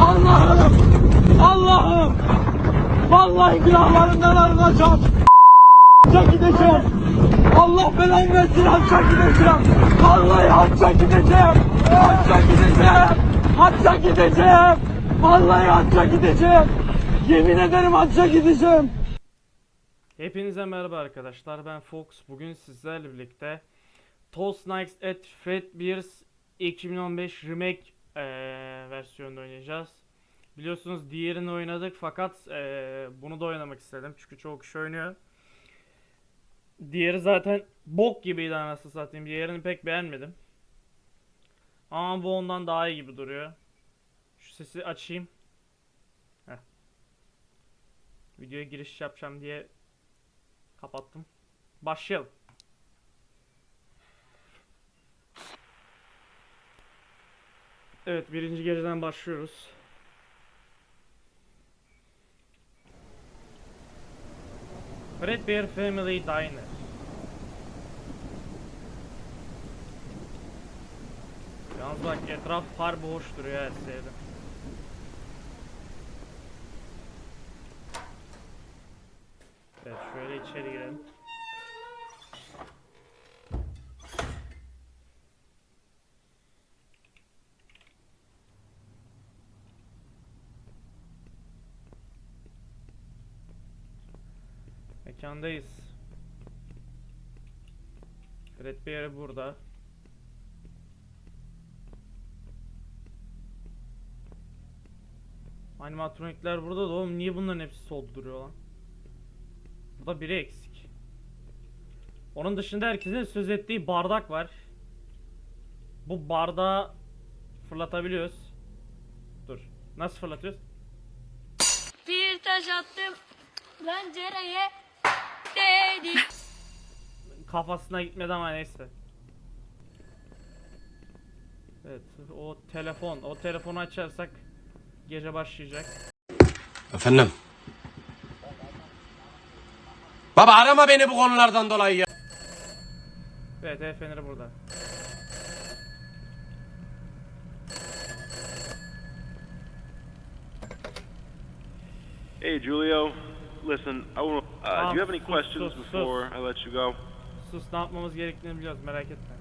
Allah'ım! Allah'ım! Vallahi günahlarından arınacağım. Hacca gideceğim. Allah belanı versin hacca gideceğim. Vallahi hacca gideceğim. Hacca gideceğim. Hacca gideceğim. Vallahi hacca gideceğim. Yemin ederim hacca gideceğim. Hepinize merhaba arkadaşlar ben Fox bugün sizlerle birlikte Toast Nights at Fredbear's 2015 Remake eee versiyonunda oynayacağız. Biliyorsunuz diğerini oynadık fakat eee, bunu da oynamak istedim çünkü çoğu kişi oynuyor. Diğeri zaten bok gibiydi anasını satayım diğerini pek beğenmedim. Ama bu ondan daha iyi gibi duruyor. Şu sesi açayım. Heh. Videoya giriş yapacağım diye Kapattım. Başlayalım. Evet birinci geceden başlıyoruz. Fredbear Family Diner. Yalnız bak etraf harbi hoş duruyor her şeyde. Evet şöyle içeri girelim. Mekandayız. Fred Bear'i burada. Animatronikler burada da oğlum niye bunların hepsi solda duruyor lan? Burada biri eksik. Onun dışında herkesin söz ettiği bardak var. Bu bardağı fırlatabiliyoruz. Dur. Nasıl fırlatıyoruz? Bir taş attım pencereye değdi. Kafasına gitmedi ama neyse. Evet, o telefon, o telefonu açarsak gece başlayacak. Efendim? Baba arama beni bu konulardan dolayı ya. Evet, el feneri burada. Hey, Julio. Listen, I want. Uh, do you have any Um, questions sus, sus, before I let you go? Sus, ne yapmamız gerektiğini biliyoruz, merak etme.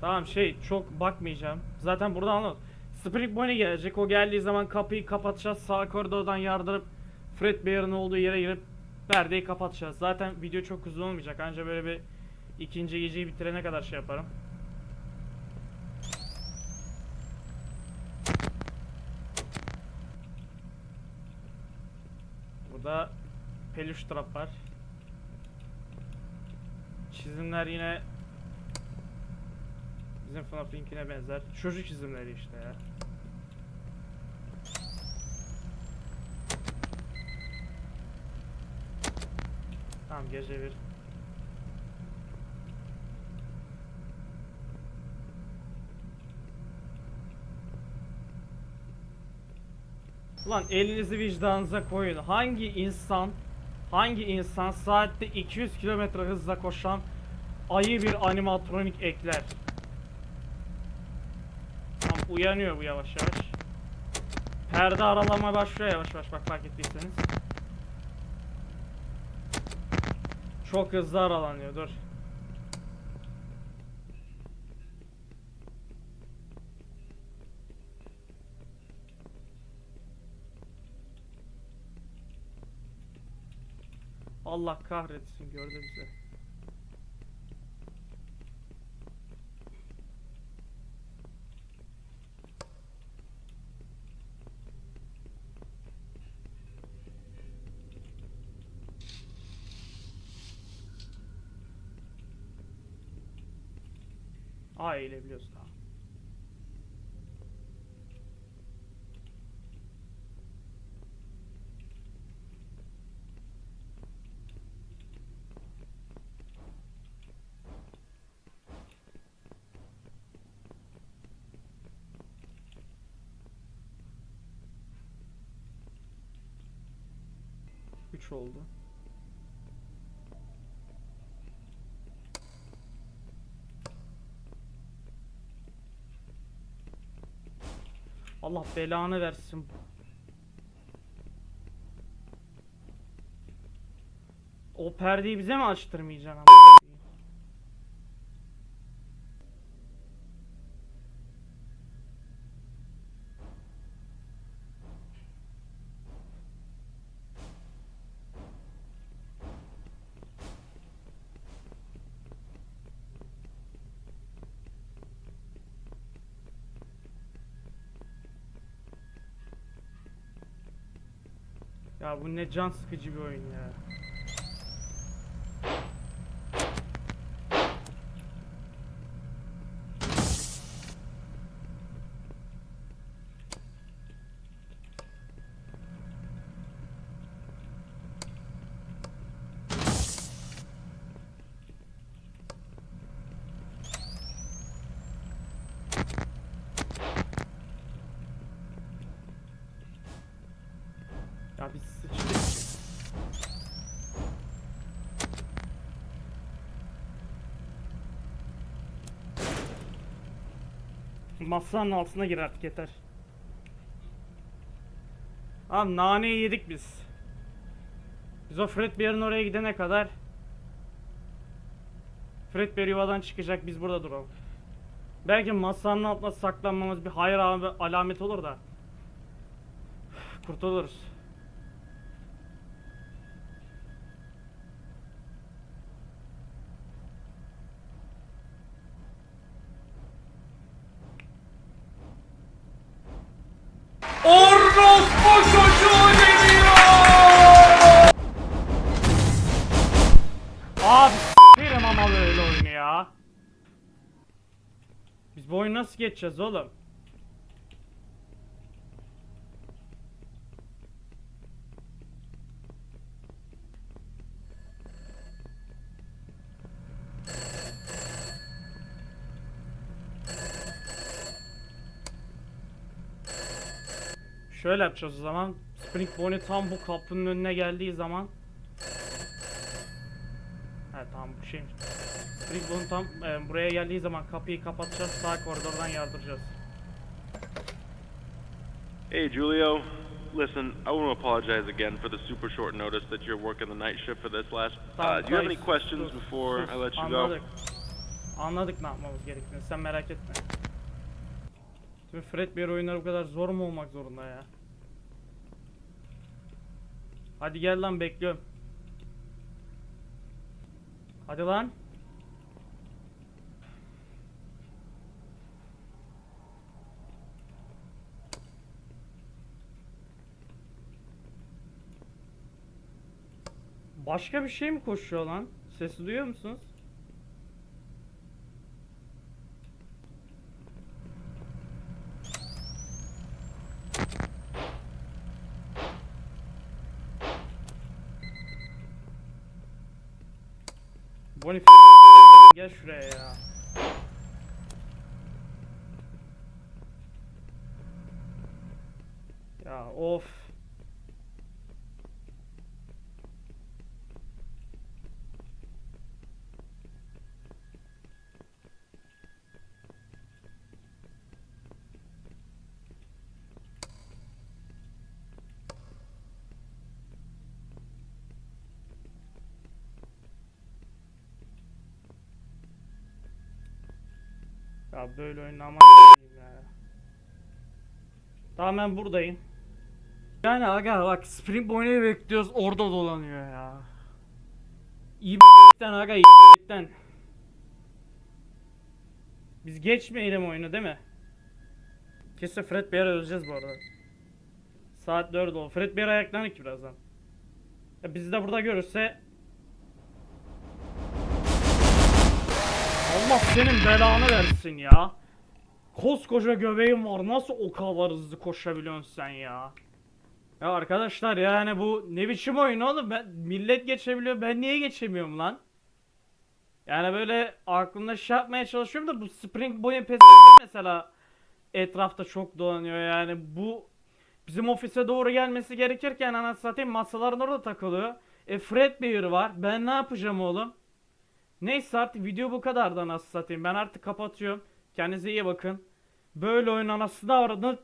Tamam şey çok bakmayacağım. Zaten burada anlat. Spring Bonnie gelecek. O geldiği zaman kapıyı kapatacağız. Sağ koridordan yardırıp Fred Bear'ın olduğu yere girip perdeyi kapatacağız. Zaten video çok uzun olmayacak. Anca böyle bir ikinci geceyi bitirene kadar şey yaparım. Burada peluş trap var. Çizimler yine bizim FNAF linkine benzer. Çocuk çizimleri işte ya. Tamam gece bir. Ulan elinizi vicdanınıza koyun. Hangi insan hangi insan saatte 200 kilometre hızla koşan ayı bir animatronik ekler? Tamam uyanıyor bu yavaş yavaş. Perde aralama başlıyor yavaş yavaş bak fark ettiyseniz. Çok hızlı aralanıyor dur. Allah kahretsin gördü bizi. Aa eğilebiliyorsun ha. olmuş oldu. Allah belanı versin. O perdeyi bize mi açtırmayacaksın ama? Ya bu ne can sıkıcı bir oyun ya biz sıçtık. Masanın altına gir artık yeter. Abi naneyi yedik biz. Biz o Fredbear'ın oraya gidene kadar Fredbear yuvadan çıkacak biz burada duralım. Belki masanın altına saklanmamız bir hayır alamet olur da. Kurtuluruz. Abi s**erim ama böyle oyunu ya. Biz bu oyunu nasıl geçeceğiz oğlum? Şöyle yapacağız o zaman. Spring Bonnie tam bu kapının önüne geldiği zaman He tamam bu şeymiş. Bonnie tam e, buraya geldiği zaman kapıyı kapatacağız. Sağ koridordan yardıracağız. Hey, Julio. Listen, I want to apologize again for the super short notice that you're working the night shift for this last. Tamam, Uh, do you have any questions sus, before sus. I let you go? Anladık. Anladık ne yapmamız gerektiğini. Sen merak etme. Şimdi Fredbear oyunları bu kadar zor mu olmak zorunda ya? Hadi gel lan bekliyorum. Hadi lan. Başka bir şey mi koşuyor lan? Sesi duyuyor musunuz? Bonnie f- gel şuraya ya. Ya of. Ya böyle oynama ya. Tamam ben buradayım. Yani aga bak Spring Bonnie'yi bekliyoruz orada dolanıyor ya. İyi b***ten aga iyi b***ten. Biz geçmeyelim oyunu değil mi? Kesin Fred Bear'ı öleceğiz bu arada. Saat 4 oldu. Fred Bear ayaklanır ki birazdan. Ya bizi de burada görürse Allah senin belanı versin ya. Koskoca göbeğin var. Nasıl o kadar hızlı koşabiliyorsun sen ya? Ya arkadaşlar yani bu ne biçim oyun oğlum? Ben, millet geçebiliyor. Ben niye geçemiyorum lan? Yani böyle aklımda şey yapmaya çalışıyorum da bu Spring Boy'un pes mesela etrafta çok dolanıyor yani bu bizim ofise doğru gelmesi gerekirken anasını satayım masaların orada takılıyor. E Fredbear var. Ben ne yapacağım oğlum? Neyse artık video bu kadardı anasını satayım. Ben artık kapatıyorum. Kendinize iyi bakın. Böyle oyun anasını avradını